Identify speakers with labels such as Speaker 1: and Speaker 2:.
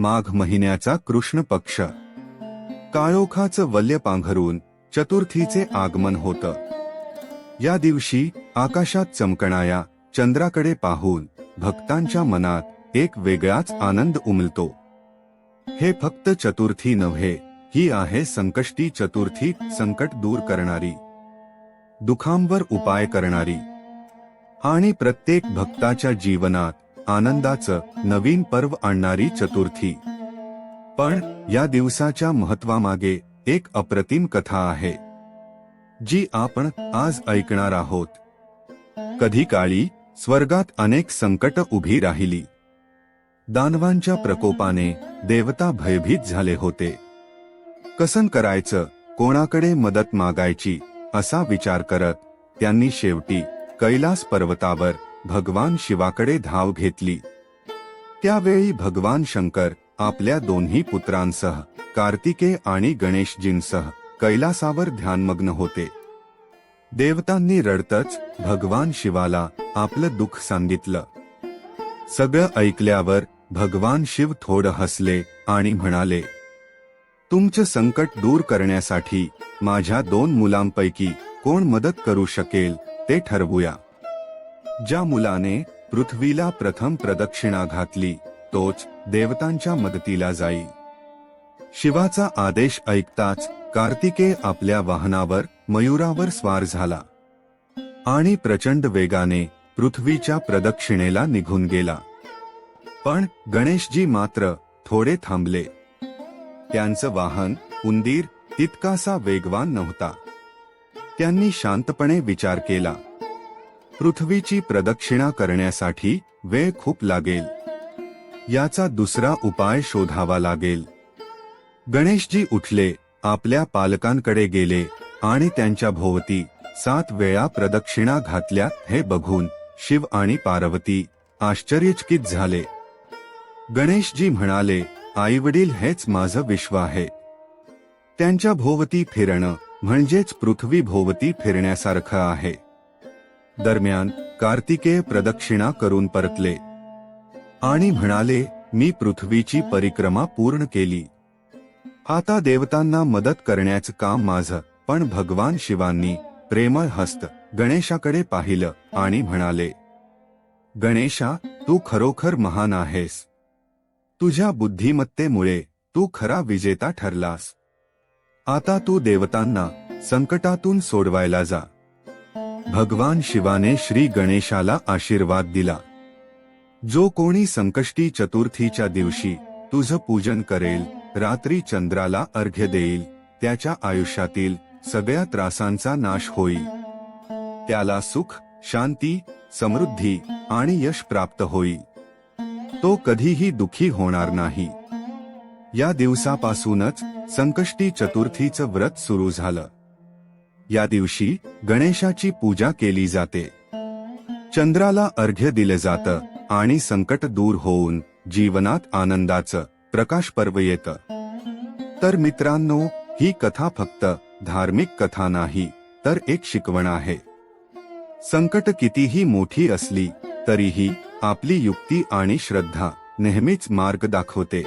Speaker 1: माघ महिन्याचा कृष्ण पक्ष. काळोखाचं वल्य पांघरून चतुर्थीचे आगमन होतं. या दिवशी आकाशात चमकणाया चंद्राकडे पाहून भक्तांच्या मनात एक वेगळाच आनंद उमलतो. हे फक्त चतुर्थी नव्हे ही आहे संकष्टी चतुर्थी संकट दूर करणारी. दुखांवर उपाय करणारी. आणि प्रत्येक भक्ताच्या जीवनात आनंदाचं नवीन पर्व आणणारी चतुर्थी. पण या दिवसाच्या महत्वामागे एक अप्रतिम कथा आहे. जी आपण आज ऐकणार आहोत. कधी काळी स्वर्गात अनेक संकट उभी राहिली. दानवांच्या प्रकोपाने देवता भयभीत झाले होते. कसन करायचं कोणाकडे मदत मागायची असा विचार करत त्यांनी शेवटी कैलास पर्वतावर भगवान शिवाकडे धाव घेतली. त्यावेळी भगवान शंकर आपल्या दोन्ही पुत्रांसह कार्तिके आणि गणेशजींसह कैलासावर ध्यानमग्न होते. देवतांनी रडतच भगवान शिवाला आपलं दुःख सांगितलं. सगळं ऐकल्यावर भगवान शिव थोडं हसले आणि म्हणाले तुमचं संकट दूर करण्यासाठी माझ्या दोन मुलांपैकी कोण मदत करू शकेल ते ठरवूया. ज्या मुलाने पृथ्वीला प्रथम प्रदक्षिणा घातली तोच देवतांच्या मदतीला जाई. शिवाचा आदेश ऐकताच कार्तिके आपल्या वाहनावर मयुरावर स्वार झाला. आणि प्रचंड वेगाने पृथ्वीच्या प्रदक्षिणेला निघून गेला. पण गणेशजी मात्र थोडे थांबले. त्यांचं वाहन उंदीर तितकासा वेगवान नव्हता. त्यांनी शांतपणे विचार केला. पृथ्वीची प्रदक्षिणा करण्यासाठी वेळ खूप लागेल. याचा दुसरा उपाय शोधावा लागेल. गणेशजी उठले आपल्या पालकांकडे गेले आणि त्यांच्या भोवती सात वेळा प्रदक्षिणा घातल्या हे बघून शिव आणि पार्वती आश्चर्यचकित झाले. गणेशजी म्हणाले आईवडील हेच माझं विश्व आहे. त्यांच्या भोवती फिरणं म्हणजेच पृथ्वी भोवती फिरण्यासारखं आहे. दरम्यान कार्तिकेय प्रदक्षिणा करून परतले. आणि म्हणाले मी पृथ्वीची परिक्रमा पूर्ण केली. आता देवतांना मदत करण्याचं काम माझं पण भगवान शिवांनी प्रेमळ हस्त गणेशाकडे पाहिलं आणि म्हणाले गणेशा तू खरोखर महान आहेस. तुझ्या बुद्धिमत्तेमुळे तू खरा विजेता ठरलास. आता तू देवतांना संकटातून सोडवायला जा. भगवान शिवाने श्री गणेशाला आशीर्वाद दिला. जो कोणी संकष्टी चतुर्थीच्या दिवशी तुझं पूजन करेल रात्री चंद्राला अर्घ्य देईल त्याच्या आयुष्यातील सगळ्या त्रासांचा नाश होईल. त्याला सुख शांती समृद्धी आणि यश प्राप्त होईल. तो कधीही दुखी होणार नाही. या दिवसापासूनच संकष्टी चतुर्थीचं व्रत सुरू झालं. या दिवशी गणेशाची पूजा केली जाते. चंद्राला अर्घ्य दिलं जातं आणि संकट दूर होऊन जीवनात आनंदाचं प्रकाश पर्व येतं. तर मित्रांनो ही कथा फक्त धार्मिक कथा नाही तर एक शिकवण आहे. संकट कितीही मोठी असली तरीही आपली युक्ती आणि श्रद्धा नेहमीच मार्ग दाखवते.